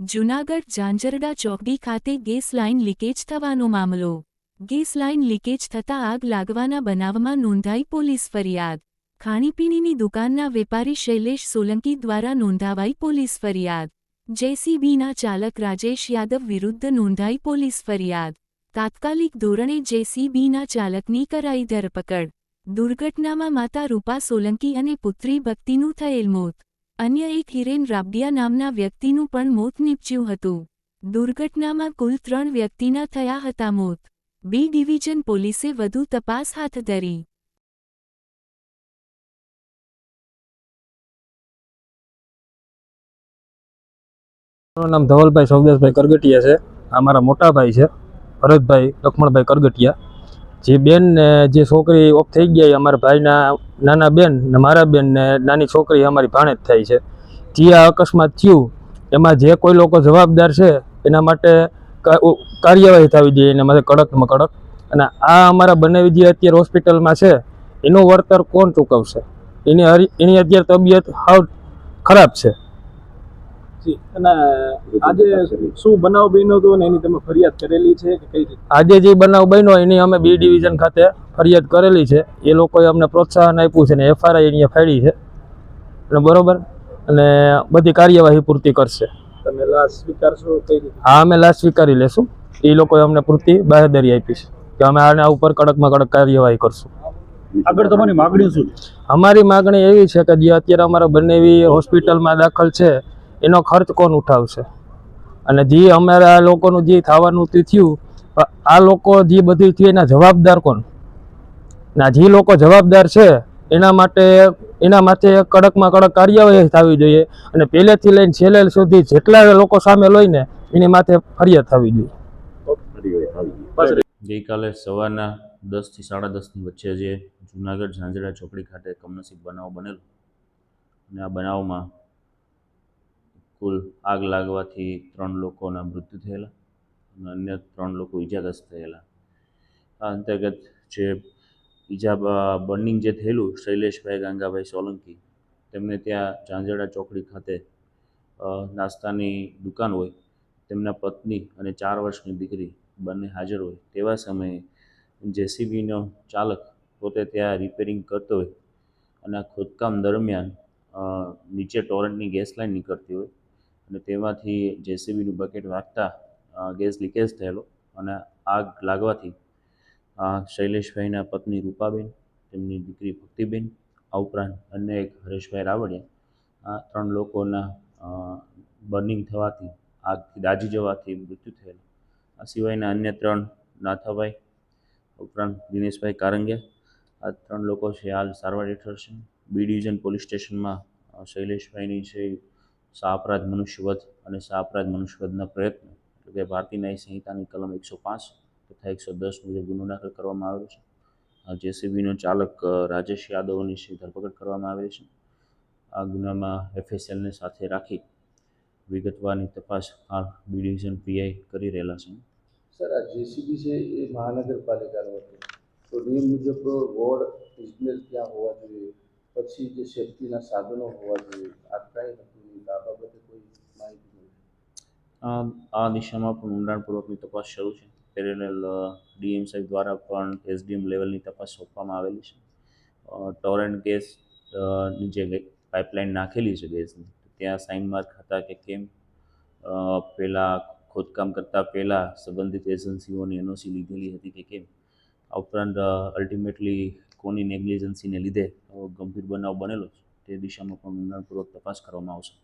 જૂનાગઢ ઝાંઝરડા ચોકડી ખાતે gas line leakage થવાનો મામલો. ગેસ લાઇન લીકેજ થતાં આગ લાગવાના બનાવમાં નોંધાઈ પોલીસ ફરિયાદ. ખાણીપીણીની દુકાનના વેપારી શૈલેષ સોલંકી દ્વારા નોંધાવાઈ પોલીસ ફરિયાદ. જેસીબીના ચાલક રાજેશ યાદવ વિરુદ્ધ નોંધાઈ પોલીસ ફરિયાદ. તાત્કાલિક ધોરણે જેસીબીના ચાલકની કરાઈ ધરપકડ. દુર્ઘટનામાં માતા રૂપા સોલંકી અને પુત્રી ભક્તિનું થયેલ મોત. અન્ય એક હિરેન રાબડિયા નામના વ્યક્તિનું પણ મોત નીપજ્યું હતું. દુર્ઘટનામાં કુલ ત્રણ વ્યક્તિના થયા હતા મોત. બી ડિવિઝન પોલીસે વધુ તપાસ હાથ ધરી. નામ ધવલભાઈ સૌદેશભાઈ કરગટિયા છે. આ મારા મોટા ભાઈ છે. ભરતભાઈ લક્ષ્મણભાઈ કરગટિયા. જે બેન ને જે છોકરી ઓફ થઈ ગયા અમારા ભાઈના નાના બેન ને મારા બેન ને નાની છોકરી અમારી ભાણે જ થાય છે. જે આ અકસ્માત થયું, એમાં જે કોઈ લોકો જવાબદાર છે, એના માટે કાર્યવાહી થવી જોઈએ, એના માટે કડકમાં કડક. અને આ અમારા બનાવી જે અત્યારે હોસ્પિટલમાં છે, એનું વળતર કોણ ચૂકવશે? એની એની અત્યારે તબિયત હાવ ખરાબ છે. અને આજે શું બનાવ બન્યો હતો અને એની તમે ફરિયાદ કરેલી છે કે કઈ રીતે? આજે જે બનાવ બન્યો એની અમે બી ડિવિઝન ખાતે ફરિયાદ કરેલી છે. એ લોકોએ અમને પ્રોત્સાહન આપ્યું છે ને એફઆરઆઈ અહીંયા ફાડી છે. અને બરોબર? અને બધી કાર્યવાહી પૂર્તિ કરશે. તમે લાશ સ્વીકારશો કઈ રીતે? આ અમે લાશ સ્વીકારી લેશું. એ લોકોએ અમને પૂરતી બાહેદરી આપી છે કે અમે આના ઉપર કડકમાં કડક કાર્યવાહી કરશું. આગળ તમારી માગણી શું છે? અમારી માગણી એવી છે કે જે અત્યારે અમારા બંનેવી હોસ્પિટલમાં દાખલ છે એનો ખર્ચ કોણ ઉઠાવશે? અને જે અમારા લોકોનું જે થવાનું તે થયું આ લોકો જે બધું થયું એના જવાબદાર કોણ? ના, જે લોકો જવાબદાર છે, એના માટે એના માટે કડકમાં કડક કાર્યવાહી થવી જોઈએ. અને પહેલેથી લઈને છેલ્લે સુધી જેટલા લોકો સામે લઈને એની માથે ફરિયાદ થવી જોઈએ. ગઈકાલે સવારના દસથી સાડા દસની વચ્ચે જે જુનાગઢ ઝાંઝરા ચોકડી ખાતે કમનસીબ બનાવ બનેલો. અને આ બનાવમાં કુલ આગ લાગવાથી ત્રણ લોકોના મૃત્યુ થયેલા અને અન્ય ત્રણ લોકો ઈજાગ્રસ્ત થયેલા. આ અંતર્ગત જે ઈજા બર્નિંગ જે થયેલું શૈલેષભાઈ ગાંગાભાઈ સોલંકી, તેમને ત્યાં ઝાંઝડા ચોકડી ખાતે નાસ્તાની દુકાન હોય, તેમના પત્ની અને ચાર વર્ષની દીકરી બંને હાજર હોય, તેવા સમયે જેસીબીનો ચાલક પોતે ત્યાં રિપેરિંગ કરતો હોય અને ખોદકામ દરમિયાન નીચે ટોરન્ટની ગેસ લાઇન નીકળતી હોય અને તેમાંથી જેસીબીનું બકેટ વાગતા ગેસ લીકેજ થયેલો અને આગ લાગવાથી શૈલેષભાઈના પત્ની રૂપાબેન, તેમની દીકરી ભક્તિબેન, આ ઉપરાંત અન્ય એક હરેશભાઈ રાવડિયા આ ત્રણ લોકોના બર્નિંગ થવાથી, આગથી દાઝી જવાથી મૃત્યુ થયેલું. આ સિવાયના અન્ય ત્રણ નાથાભાઈ ઉપરાંત દિનેશભાઈ કારંગિયા, આ ત્રણ લોકો છે હાલ સારવાર હેઠળ છે. બી ડિવિઝન પોલીસ સ્ટેશનમાં શૈલેષભાઈની છે સાપરાધ મનુષ્યવધ અને સાપરાજ મનુષ્યવધના પ્રયત્નો, એટલે કે ભારતીય ન્યાય સંહિતાની કલમ એકસો પાંચ તથા એકસો દસ મુજબ ગુનો દાખલ કરવામાં આવેલો છે. જેસીબીનો ચાલક રાજેશ યાદવની શ્રી ધરપકડ કરવામાં આવેલી છે. આ ગુનામાં એફએસએલને સાથે રાખી વિગતવારની તપાસ હાલ બી ડિવિઝન પીઆઈ કરી રહેલા છે. સર, આ જેસીબી છે એ મહાનગરપાલિકાનું હતું. તો નિયમ મુજબ વોર્ડ ઇજનેર ત્યાં હોવા જોઈએ. પછી જે સેફ્ટીના સાધનો હોવા જોઈએ. આ કાંઈ હતું નહીં તો આ બાબતે કોઈ માહિતી મળી આ દિશામાં પણ ઊંડાણપૂર્વકની તપાસ શરૂ છે. પેરેલલ ડીએમ દ્વારા પણ એસડીએમ લેવલની તપાસ સોંપવામાં આવેલી છે. ટોરેન્ટ ગેસની જે પાઇપલાઇન નાખેલી છે ગેસની, ત્યાં સાઇન માર્ક હતા કે કેમ? પહેલાં ખોદકામ કરતાં પહેલાં સંબંધિત એજન્સીઓની એનઓસી લીધેલી હતી કે કેમ? આ ઉપરાંત અલ્ટિમેટલી કોની નેગ્લિજન્સીને લીધે ગંભીર બનાવ બનેલો છે. તે દિશામાં પણ ઊંડાણપૂર્વક તપાસ કરવામાં આવશે.